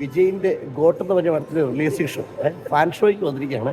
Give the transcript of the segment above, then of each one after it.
വിജയിന്റെ got എന്ന് പറഞ്ഞ പടത്തിൽ റിലീസിംഗ് ഷോ ഫാൻ ഷോയ്ക്ക് വന്നിരിക്കുകയാണ്.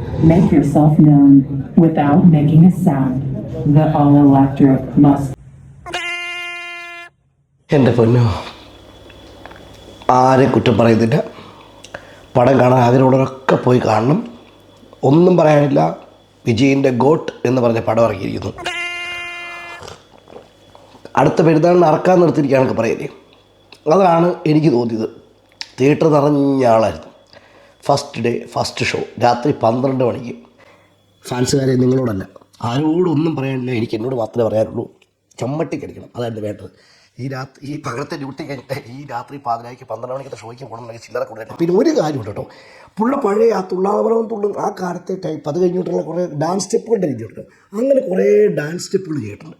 Make yourself known without making a sound. The all electric must. എന്റെ പൊന്നോ ആരെ കുറ്റം പറയുന്നില്ല. പടം കാണാൻ ആഗ്രഹമുള്ളവരൊക്കെ പോയി കാണണം. ഒന്നും പറയാനില്ല. വിജയിന്റെ ഗോട്ട് എന്ന് പറഞ്ഞ പടം ഇറങ്ങിയിരിക്കുന്നു. അടുത്ത പെരുന്നാളിന് അറക്കാൻ നിർത്തിയിരിക്കുകയാണെന്നൊക്കെ പറയില്ലേ? അതാണ് എനിക്ക് തോന്നിയത്. തിയേറ്റർ നിറഞ്ഞ ആളായിരുന്നു. ഫസ്റ്റ് ഡേ ഫസ്റ്റ് ഷോ രാത്രി പന്ത്രണ്ട് മണിക്ക്. ഫാൻസുകാരെ നിങ്ങളോടല്ല. ആരോടൊന്നും പറയാനില്ല. എനിക്ക് എന്നോട് മാത്രമേ പറയാനുള്ളൂ. ചമ്മട്ടിക്കടിക്കണം അതാണ് വേണ്ടത്. ഈ രാത്രി ഈ പകലത്തെ ഡ്യൂട്ടി കഴിഞ്ഞിട്ട് ഈ രാത്രി പാതിരായ്ക്ക് പന്ത്രണ്ട് മണിക്കത്തെ ഷോയ്ക്ക് പോകണമെങ്കിൽ ചില്ലറ കൂടുതലാണ് പിന്നെ ഒരു കാര്യമുണ്ട് കേട്ടോ. പുള്ള പഴയ ആ തുള്ളാവരവും തുള്ളും ആ കാലത്തെ ടൈപ്പ് അത് കഴിഞ്ഞിട്ടുള്ള കുറേ ഡാൻസ് സ്റ്റെപ്പുകളുടെ രീതിയുണ്ട്. അങ്ങനെ കുറേ ഡാൻസ് സ്റ്റെപ്പുകൾ ചെയ്തിട്ടുണ്ട്.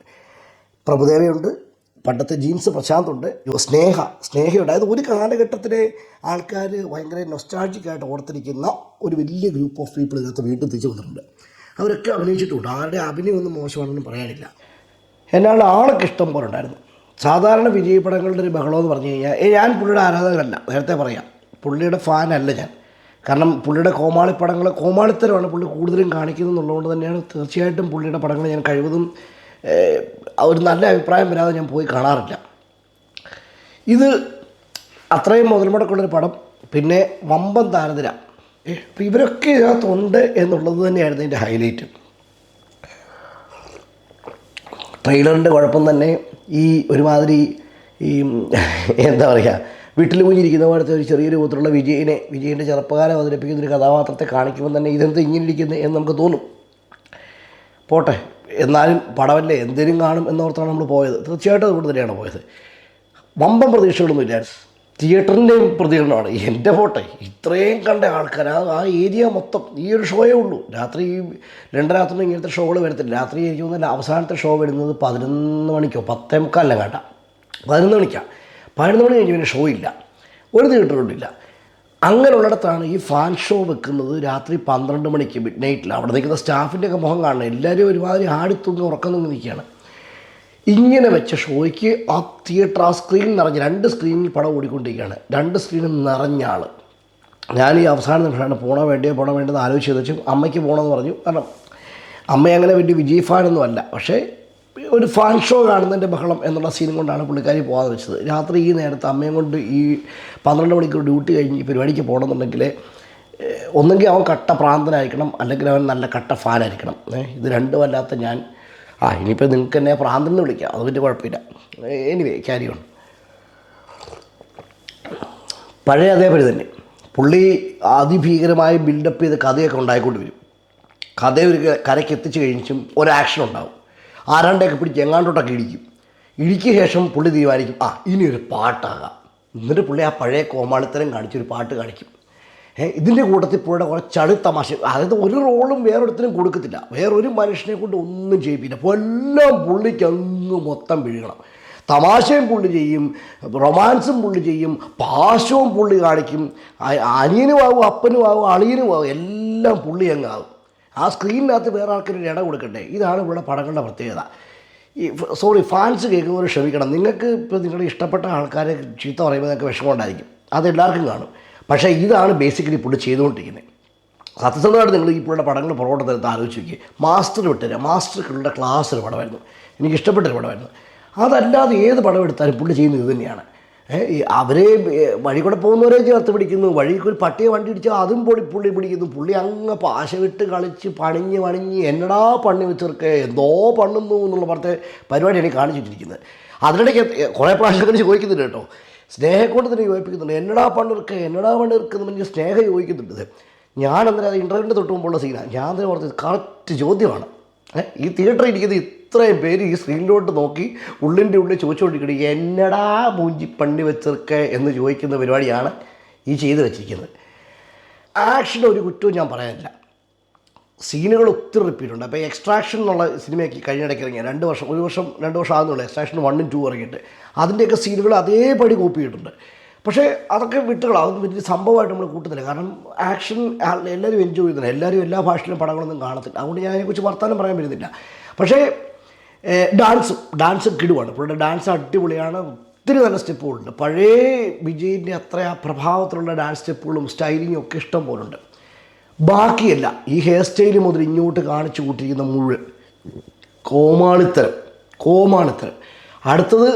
പ്രഭുദേവയുണ്ട്. പണ്ടത്തെ ജീൻസ് പ്രശാന്തുണ്ട്. സ്നേഹ സ്നേഹയുണ്ട്. അതായത് ഒരു കാലഘട്ടത്തിലെ ആൾക്കാർ ഭയങ്കര നൊസ്റ്റാൾജിക്കായിട്ട് ഓർത്തിരിക്കുന്ന ഒരു വലിയ ഗ്രൂപ്പ് ഓഫ് പീപ്പിൾ ഇതിനകത്ത് വീണ്ടും തിരിച്ചു വന്നിട്ടുണ്ട്. അവരൊക്കെ അഭിനയിച്ചിട്ടുണ്ട്. ആരുടെ അഭിനയം ഒന്നും മോശമാണെന്ന് പറയാനില്ല. എന്നാൽ ആളൊക്കെ ഇഷ്ടം പോലെ ഉണ്ടായിരുന്നു. സാധാരണ വിജയപടങ്ങളുടെ ഒരു ബഹളമെന്ന് പറഞ്ഞു കഴിഞ്ഞാൽ ഞാൻ പുള്ളിയുടെ ആരാധകരല്ല. നേരത്തെ പറയാം. പുള്ളിയുടെ ഫാനല്ല ഞാൻ. കാരണം പുള്ളിയുടെ കോമാളിപ്പടങ്ങൾ കോമാളിത്തരമാണ് പുള്ളി കൂടുതലും കാണിക്കുന്നത് എന്നുള്ളതുകൊണ്ട് തന്നെയാണ് തീർച്ചയായിട്ടും പുള്ളിയുടെ പടങ്ങൾ ഞാൻ കഴിവതും ഒരു നല്ല അഭിപ്രായം വരാതെ ഞാൻ പോയി കാണാറില്ല. ഇത് അത്രയും മുതൽ മുടക്കുള്ളൊരു പടം പിന്നെ വമ്പൻ താരനിര. അപ്പം ഇവരൊക്കെ ഇതിനകത്തുണ്ട് എന്നുള്ളത് തന്നെയായിരുന്നു ഇതിന്റെ ഹൈലൈറ്റ് ട്രെയിലറിന്റെ കുഴപ്പം തന്നെ ഈ ഒരുമാതിരി ഈ എന്താ പറയുക വീട്ടിൽ കുഞ്ഞിരിക്കുന്ന പോലത്തെ ഒരു ചെറിയ രൂപത്തിലുള്ള വിജയനെ വിജയന്റെ ചെറുപ്പകാലം അവതരിപ്പിക്കുന്ന ഒരു കഥാപാത്രത്തെ കാണിക്കുമ്പോൾ തന്നെ ഇതെന്ത് ഇങ്ങനെ ഇരിക്കുന്നത് എന്ന് നമുക്ക് തോന്നും. പോട്ടെ. എന്നാലും പടമല്ലേ എന്തേലും കാണും എന്നോർത്താണ് നമ്മൾ പോയത്. തീർച്ചയായിട്ടും അതുകൊണ്ട് തന്നെയാണ് പോയത്. വമ്പം പ്രതീക്ഷകളൊന്നും ഇല്ലായിരുന്നു തിയേറ്ററിന്റെയും പ്രതികരണമാണ്. എന്റെ പോട്ടെ ഇത്രയും കണ്ട ആൾക്കാർ ആ ആ ഏരിയ മൊത്തം ഈ ഒരു ഷോയേ ഉള്ളൂ. രാത്രി രണ്ട് രാത്രി ഇങ്ങനത്തെ ഷോകൾ വരത്തില്ല. രാത്രി എനിക്ക് തോന്നുന്നില്ല അവസാനത്തെ ഷോ വരുന്നത് പതിനൊന്ന് മണിക്കോ പത്തേ മുക്കാലല്ല കേട്ടാ. പതിനൊന്ന് മണിക്കാണ് പതിനൊന്ന് മണി കഴിഞ്ഞ് പിന്നെ ഷോ ഇല്ല. ഒരു തിയേറ്ററുണ്ടില്ല അങ്ങനെയുള്ളിടത്താണ് ഈ ഫാൻ ഷോ വെക്കുന്നത് രാത്രി പന്ത്രണ്ട് മണിക്ക് മിഡ് നൈറ്റിൽ അവിടെ നിൽക്കുന്ന സ്റ്റാഫിന്റെ ഒക്കെ മുഖം കാണണം. എല്ലാവരും ഒരുമാതിരി ആടിത്തൂങ്ങി ഉറക്കം തൂങ്ങി നിൽക്കുകയാണ്. ഇങ്ങനെ വെച്ച ഷോയ്ക്ക് ആ തിയേറ്റർ ആ സ്ക്രീൻ നിറഞ്ഞ് രണ്ട് സ്ക്രീനിൽ പടം ഓടിക്കൊണ്ടിരിക്കുകയാണ്. രണ്ട് സ്ക്രീനും നിറഞ്ഞ ആൾ ഞാൻ ഈ അവസാന നിമിഷമാണ് പോണോ വേണ്ടിയോ പോണോ വേണ്ടതെന്ന് ആലോചിച്ച് വെച്ചു അമ്മയ്ക്ക് പോകണമെന്ന് പറഞ്ഞു. കാരണം അമ്മ അങ്ങനെ വലിയ വിജയ് ഫാനൊന്നും അല്ല. പക്ഷേ ഒരു ഫാൻ ഷോ കാണുന്നതിന്റെ ബഹളം എന്നുള്ള സീനും കൊണ്ടാണ് പുള്ളിക്കാരി പോകാതെ വെച്ചത്. രാത്രി ഈ നേരത്തെ അമ്മയും കൊണ്ട് ഈ പന്ത്രണ്ട് മണിക്കൂർ ഡ്യൂട്ടി കഴിഞ്ഞ് ഈ പരിപാടിക്ക് പോകണമെന്നുണ്ടെങ്കിൽ ഒന്നെങ്കിൽ അവൻ കട്ട പ്രാന്തനായിരിക്കണം അല്ലെങ്കിൽ അവൻ നല്ല കട്ട ഫാനായിരിക്കണം ഇത് രണ്ടുമല്ലാത്ത ഞാൻ ആ ഇനിയിപ്പോൾ നിങ്ങൾക്ക് എന്നെ പ്രാന്തൻ എന്ന് വിളിക്കാം. അത് വലിയ കുഴപ്പമില്ല. എനിവേ ക്യാരി ഓൺ പഴയ അതേപോലെ തന്നെ. പുള്ളി അതിഭീകരമായി ബിൽഡപ്പ് ചെയ്ത് കഥയൊക്കെ ഉണ്ടായിക്കൊണ്ട് വരും കഥ ഒരു കരയ്ക്ക് എത്തിച്ചു കഴിഞ്ഞും ഒരു ആക്ഷൻ ഉണ്ടാവും. ആരാണ്ടൊക്കെ പിടിച്ച് എങ്ങാണ്ടോട്ടൊക്കെ ഇടിക്കും. ഇടിക്ക് ശേഷം പുള്ളി തീരുമാനിക്കും ആ ഇനിയൊരു പാട്ടാകാം. എന്നിട്ട് പുള്ളി ആ പഴയ കോമാളിത്തരം കാണിച്ചൊരു പാട്ട് കാണിക്കും. ഇതിന്റെ കൂട്ടത്തിൽ പുള്ളിയുടെ കുറേ ചടുത്തമാശ തമാശ അതായത് ഒരു റോളും വേറൊരുത്തിനും കൊടുക്കത്തില്ല. വേറൊരു മനുഷ്യനെ കൊണ്ട് ഒന്നും ചെയ്യിപ്പില്ല. അപ്പോൾ എല്ലാം പുള്ളിക്ക് അങ്ങ് മൊത്തം വീഴണം തമാശയും പുള്ളി ചെയ്യും റൊമാൻസും പുള്ളി ചെയ്യും പാശവും പുള്ളി കാണിക്കും. അനിയനുമാകും അനിയനുമാവും അപ്പനുമാവും അളിയനുമാവും എല്ലാം പുള്ളി അങ്ങാവും ആ സ്ക്രീനിനകത്ത് വേറെ ആൾക്കൊരു ഇടം കൊടുക്കണ്ടേ? ഇതാണ് ഇവിടെ പടങ്ങളുടെ പ്രത്യേകത. ഈ സോറി ഫാൻസ് കേൾക്കുന്നവർ ക്ഷമിക്കണം. നിങ്ങൾക്ക് ഇപ്പോൾ നിങ്ങളുടെ ഇഷ്ടപ്പെട്ട ആൾക്കാരെ ചീത്ത പറയുമ്പോൾ നിങ്ങൾക്ക് വിഷമമുണ്ടായിരിക്കും. അത് എല്ലാവർക്കും കാണും. പക്ഷേ ഇതാണ് ബേസിക്കലി ഇപ്പോൾ ചെയ്തുകൊണ്ടിരിക്കുന്നത്. സത്യസന്ധമായിട്ട് നിങ്ങൾ ഇപ്പോഴുള്ള പടങ്ങൾ പുറകോട്ട് തരത്ത് ആലോചിച്ച് നോക്കി മാസ്റ്റർ വിട്ടുതരാം മാസ്റ്റർ ക്ലാസ് ഒരു പടമായിരുന്നു. എനിക്ക് ഇഷ്ടപ്പെട്ടൊരു പടമായിരുന്നു. അതല്ലാതെ ഏത് പടം എടുത്താലും പുള്ളി ചെയ്യുന്നത് ഇത് തന്നെയാണ്. അവരെ വഴി കൂടെ പോകുന്നവരെ ചേർത്ത് പിടിക്കുന്നു. വഴിക്ക് ഒരു പട്ടിയെ വണ്ടി ഇടിച്ചാൽ അതും പൊടി പുള്ളി പിടിക്കുന്നു. പുള്ളി അങ്ങ് പാശ വിട്ട് കളിച്ച് പണിഞ്ഞ് പണിഞ്ഞ് എന്നടാ പണി വെച്ചിർക്ക് എന്തോ പണ്ണുന്നു എന്നുള്ള പറഞ്ഞ പരിപാടിയാണ് കാണിച്ചിട്ടിരിക്കുന്നത്. അതിനിടയ്ക്ക് കുറേ പ്രാവശ്യം ചോദിക്കുന്നുണ്ട് കേട്ടോ. സ്നേഹക്കൊണ്ട് തന്നെ യോജിപ്പിക്കുന്നുണ്ട് എന്നടാ പണിർക്ക് എന്നടാ പണിർക്ക് എന്ന് എനിക്ക് സ്നേഹം യോജിക്കുന്നുണ്ട് ഞാൻ അന്നേരം അത് ഇന്റർവ്യൂവിന്റെ തൊട്ട് മുമ്പുള്ള സീനാണ് ഞാൻ തന്നെ ഓർത്ത് കറക്റ്റ് ചോദ്യമാണ്. ഈ തിയേറ്ററിൽ ഇരിക്കുന്ന ഇത്രയും പേര് ഈ സ്ക്രീനിലോട്ട് നോക്കി ഉള്ളിന്റെ ഉള്ളിൽ ചോദിച്ചുകൊണ്ടിരിക്കുന്നത് എന്നടാ മൂഞ്ചി പണ്ണി വെച്ചിരിക്കുക എന്ന് ചോദിക്കുന്ന പരിപാടിയാണ് ഈ ചെയ്ത് വെച്ചിരിക്കുന്നത്. ആക്ഷൻ ഒരു കുറ്റവും ഞാൻ പറയാനില്ല. സീനുകൾ ഒത്തിരി റിപ്പീറ്റ് ഉണ്ട്. അപ്പോൾ എക്സ്ട്രാക്ഷൻ എന്നുള്ള സിനിമയ്ക്ക് കഴിഞ്ഞിടയ്ക്ക് ഇറങ്ങിയ രണ്ട് വർഷം ഒരു വർഷം രണ്ട് വർഷം ആകുന്നുള്ളൂ എക്സ്ട്രാക്ഷൻ വണ്ണും ടു ഇറങ്ങിയിട്ട്. അതിന്റെയൊക്കെ സീനുകൾ അതേപടി കോപ്പി ചെയ്തിട്ടുണ്ട്. പക്ഷേ അതൊക്കെ വിട്ടുകളാണ് അതൊന്നും വലിയ സംഭവമായിട്ട് നമ്മൾ കൂട്ടുന്നില്ല കാരണം ആക്ഷൻ എല്ലാവരും എൻജോയ് ചെയ്യുന്നില്ല എല്ലാവരും എല്ലാ ഭാഷയിലും പടങ്ങളൊന്നും കാണത്തില്ല. അതുകൊണ്ട് ഞാൻ അതിനെക്കുറിച്ച് വർത്തമാനം പറയാൻ വരുന്നില്ല. പക്ഷേ ഡാൻസും ഡാൻസ് കിടുവാണ്. പുള്ളിയുടെ ഡാൻസ് അടിപൊളിയാണ്. ഒത്തിരി നല്ല സ്റ്റെപ്പുകളുണ്ട്. പഴയ വിജയിന്റെ അത്ര ആ പ്രഭാവത്തിലുള്ള ഡാൻസ് സ്റ്റെപ്പുകളും സ്റ്റൈലിങ്ങും ഒക്കെ ഇഷ്ടം പോലുണ്ട്. ബാക്കിയല്ല ഈ ഹെയർ സ്റ്റൈൽ മുതൽ ഇങ്ങോട്ട് കാണിച്ചു കൂട്ടിയിരിക്കുന്ന മുഴുവൻ കോമാളിത്തരം കോമാളിത്തരം. അടുത്തത്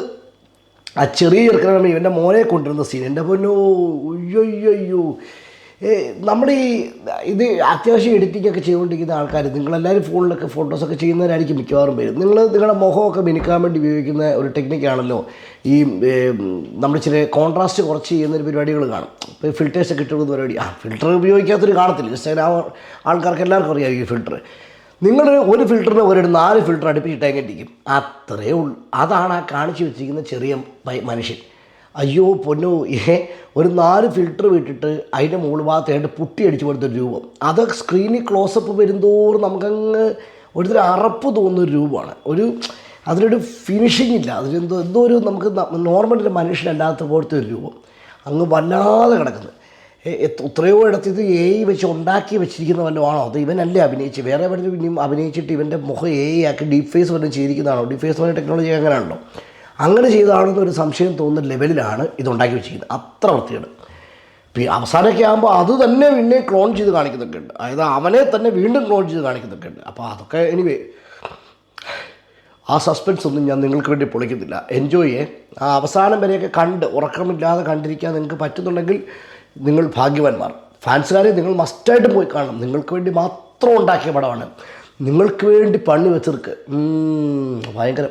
ആ ചെറിയ ചെറുക്കനാണ് ഇവന്റെ മോനെ കൊണ്ടുവരുന്ന സീൻ എന്റെ പൊന്നോ അയ്യോ ഏ നമ്മുടെ ഈ ഇത് അത്യാവശ്യം എഡിറ്റിംഗ് ഒക്കെ ചെയ്തുകൊണ്ടിരിക്കുന്ന ആൾക്കാർ നിങ്ങളെല്ലാവരും ഫോണിലൊക്കെ ഫോട്ടോസൊക്കെ ചെയ്യുന്നവരായിരിക്കും മിക്കവാറും പേര്. നിങ്ങൾ നിങ്ങളുടെ മുഖമൊക്കെ മിനുക്കാൻ വേണ്ടി ഉപയോഗിക്കുന്ന ഒരു ടെക്നിക്കാണല്ലോ ഈ നമ്മൾ ചില കോൺട്രാസ്റ്റ് കുറച്ച് ചെയ്യുന്ന ഒരു പരിപാടികൾ കാണും. ഇപ്പോൾ ഫിൽറ്റേഴ്സ് ഒക്കെ ഇട്ടുകൊടുക്കുന്ന പരിപാടി. ആ ഫിൽറ്റർ ഉപയോഗിക്കാത്തൊരു കാണത്തില്ല. ഇൻസ്റ്റാഗ്രാം ആൾക്കാർക്ക് എല്ലാവർക്കും അറിയാം ഈ ഫിൽറ്റർ നിങ്ങൾ ഒരു ഫിൽറ്ററിന് ഒരു നാല് ഫിൽറ്റർ അടുപ്പിച്ചിട്ട് എങ്ങനെയിരിക്കും അത്രയേ ഉള്ളൂ. അതാണ് ആ കാണിച്ചു വെച്ചിരിക്കുന്ന ചെറിയ മനുഷ്യൻ. അയ്യോ പൊന്നു ഏ ഒരു നാല് ഫിൽറ്റർ വിട്ടിട്ട് അതിന്റെ മുകൾ ഭാഗത്തായിട്ട് പുട്ടി അടിച്ചു കൊടുത്തൊരു രൂപം. അത് സ്ക്രീനിൽ ക്ലോസപ്പ് വരുന്തോറും നമുക്കങ്ങ് ഒരുതരം അറപ്പ് തോന്നുന്ന ഒരു രൂപമാണ്. ഒരു അതിനൊരു ഫിനിഷിംഗ് ഇല്ല. അതിലെന്തോ എന്തോ ഒരു നമുക്ക് നോർമൽ ഒരു മനുഷ്യനല്ലാത്ത പോലത്തെ ഒരു രൂപം. അങ്ങ് വല്ലാതെ കിടക്കുന്നത് എത്രയോ ഇടത്ത് ഇത് എ വെച്ച് ഉണ്ടാക്കി വെച്ചിരിക്കുന്ന വല്ലതും ആണോ അത് ഇവനല്ലേ അഭിനയിച്ച് വേറെ എവിടെ പിന്നെയും അഭിനയിച്ചിട്ട് ഇവന്റെ മുഖം എ ആക്കി ഡീപ് ഫേസ് വല്ലതും ചെയ്തിരിക്കുന്നതാണോ? ഡീപ് ഫേസ് പറഞ്ഞ ടെക്നോളജി അങ്ങനെയാണല്ലോ. അങ്ങനെ ചെയ്താണെന്ന് ഒരു സംശയം തോന്നുന്ന ലെവലിലാണ് ഇതുണ്ടാക്കി വെച്ചിരിക്കുന്നത്. അത്ര പിന്നെ അവസാനമൊക്കെ ആകുമ്പോൾ അത് തന്നെ പിന്നെ ക്ലോൺ ചെയ്ത് കാണിക്കുന്നൊക്കെ ഉണ്ട്. അതായത് അവനെ തന്നെ വീണ്ടും ക്ലോൺ ചെയ്ത് കാണിക്കുന്നൊക്കെ ഉണ്ട്. അപ്പോൾ അതൊക്കെ എനിവേ ആ സസ്പെൻസ് ഒന്നും ഞാൻ നിങ്ങൾക്ക് വേണ്ടി പൊളിക്കുന്നില്ല. എൻജോയ് ചെയ്യേ. ആ അവസാനം വരെയൊക്കെ കണ്ട് ഉറക്കമില്ലാതെ കണ്ടിരിക്കാൻ നിങ്ങൾക്ക് പറ്റുന്നുണ്ടെങ്കിൽ നിങ്ങൾ ഭാഗ്യവാന്മാർ. ഫാൻസുകാരെ നിങ്ങൾ മസ്റ്റായിട്ട് പോയി കാണണം. നിങ്ങൾക്ക് വേണ്ടി മാത്രം ഉണ്ടാക്കിയ പടമാണ്. നിങ്ങൾക്ക് വേണ്ടി പണി വെച്ചിർക്ക് ഭയങ്കര.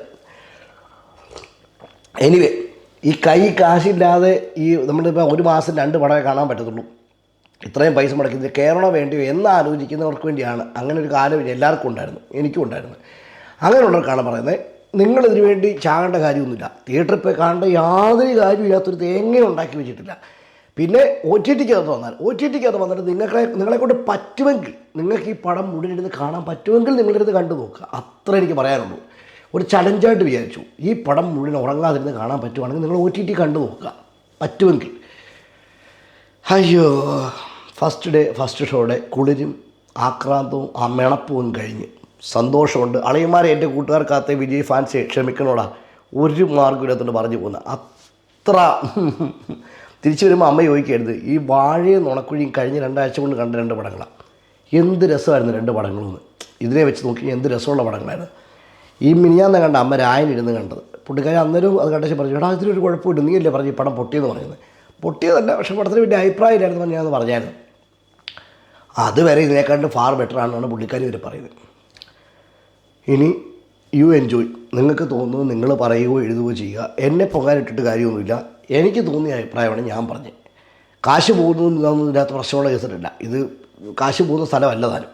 എനിവേ ഈ കൈ കാശില്ലാതെ ഈ നമ്മളിപ്പോൾ ഒരു മാസം രണ്ട് പടമേ കാണാൻ പറ്റത്തുള്ളൂ. ഇത്രയും പൈസ മുടക്കുന്നത് കേരളം വേണ്ടിയോ എന്ന് ആലോചിക്കുന്നവർക്ക് വേണ്ടിയാണ്. അങ്ങനെ ഒരു കാലം എല്ലാവർക്കും ഉണ്ടായിരുന്നു. എനിക്കും ഉണ്ടായിരുന്നു. അങ്ങനെയുള്ളവർക്കാണ് പറയുന്നത് നിങ്ങളിതിനു വേണ്ടി ചാകേണ്ട കാര്യമൊന്നുമില്ല. തിയേറ്ററിൽ പോയി കാണേണ്ട യാതൊരു കാര്യമില്ലാത്തൊരു തേങ്ങ ഉണ്ടാക്കി വെച്ചിട്ടില്ല. പിന്നെ ഒ ടി ടിക്കകത്ത് വന്നാൽ ഒ ടി ടിക്കകത്ത് വന്നിട്ട് നിങ്ങളെ നിങ്ങളെക്കൊണ്ട് പറ്റുമെങ്കിൽ നിങ്ങൾക്ക് ഈ പടം മുഴുവനിരുന്ന് കാണാൻ പറ്റുമെങ്കിൽ നിങ്ങളിരുന്ന് കണ്ടു നോക്കുക അത്ര എനിക്ക് പറയാനുള്ളൂ. ഒരു ചലഞ്ചായിട്ട് വിചാരിച്ചു. ഈ പടം മുഴുവൻ ഉറങ്ങാതിരുന്ന് കാണാൻ പറ്റുവാണെങ്കിൽ നിങ്ങൾ ഒ ടി ടി കണ്ടു നോക്കുക. പറ്റുമെങ്കിൽ. അയ്യോ ഫസ്റ്റ് ഡേ ഫസ്റ്റ് ഷോയുടെ കുളിരും ആക്രാന്തവും ആ മെണപ്പവും കഴിഞ്ഞ് സന്തോഷമുണ്ട്. അളിയന്മാരെ എന്റെ കൂട്ടുകാർക്കകത്തെ വിജയ് ഫാൻസെ ക്ഷമിക്കണോടാ. ഒരു മാർഗം ഇല്ലാത്തോണ്ട് പറഞ്ഞു പോകുന്ന. അത്ര തിരിച്ചു വരുമ്പോൾ അമ്മ ചോദിക്കരുത്. ഈ വാഴയും നുണക്കുഴിയും കഴിഞ്ഞ രണ്ടാഴ്ച കൊണ്ട് കണ്ട രണ്ട് പടങ്ങളാണ് എന്ത് രസമായിരുന്നു രണ്ട് പടങ്ങളും ഇതിനെ വെച്ച് നോക്കി എന്ത് രസമുള്ള പടങ്ങളായിരുന്നു. ഈ മിനിയാന്ന് കണ്ട അമ്മ രായനിരുന്ന് കണ്ടത്. പുള്ളിക്കാരി അന്നേരം അത് കണ്ടേച്ച് പറഞ്ഞു എടാ ഇതിലൊരു കുഴപ്പമില്ല നീ അല്ലേ പറഞ്ഞു ഈ പടം പൊട്ടിയെന്ന് പറയുന്നത്? പൊട്ടിയതല്ല പക്ഷേ പടത്തിന് വലിയ അഭിപ്രായമില്ലായിരുന്നു ഞാനത് പറഞ്ഞായിരുന്നു. അതുവരെ ഇതിനേക്കാണ്ട് ഫാർ ബെറ്റർ ആണെന്നാണ് പുള്ളിക്കാരി ഇവർ പറയുന്നത്. ഇനി യു എൻജോയ് നിങ്ങൾക്ക് തോന്നുന്നത് നിങ്ങൾ പറയുകയോ എഴുതുകയോ ചെയ്യുക. എന്നെ പൊങ്ങാനിട്ടിട്ട് കാര്യമൊന്നുമില്ല. എനിക്ക് തോന്നിയ അഭിപ്രായമാണ് ഞാൻ പറഞ്ഞത്. കാശ് പോകുന്നതൊന്നും ഇതിനകത്ത് പ്രശ്നമുള്ള കേസിട്ടില്ല ഇത് കാശ് പോകുന്ന സ്ഥലമല്ല താനും.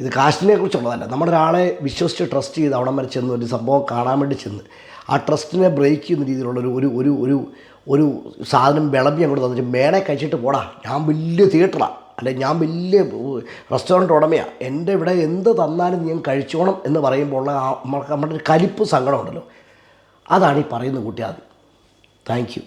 ഇത് കാശിനെ കുറിച്ചുള്ളതല്ല നമ്മളൊരാളെ വിശ്വസിച്ച് ട്രസ്റ്റ് ചെയ്ത് അവിടം വരെ ചെന്ന് ഒരു സംഭവം കാണാൻ വേണ്ടി ചെന്ന് ആ ട്രസ്റ്റിനെ ബ്രേക്ക് ചെയ്യുന്ന രീതിയിലുള്ള ഒരു ഒരു ഒരു ഒരു സാധനം വിളമ്പി അങ്ങോട്ട് തന്നിട്ട് മേളെ കഴിച്ചിട്ട് പോടാ ഞാൻ വലിയ തിയേറ്ററാണ് അല്ലെ ഞാൻ വലിയ റെസ്റ്റോറന്റ് ഉടമയാണ് എന്റെ ഇവിടെ എന്ത് തന്നാലും ഞാൻ കഴിച്ചോണം എന്ന് പറയുമ്പോൾ ഉള്ള നമ്മുടെ ഒരു കലിപ്പ് സങ്കടമുണ്ടല്ലോ അതാണ് ഈ പറയുന്ന കൂട്ടി ആദ്യം. Thank you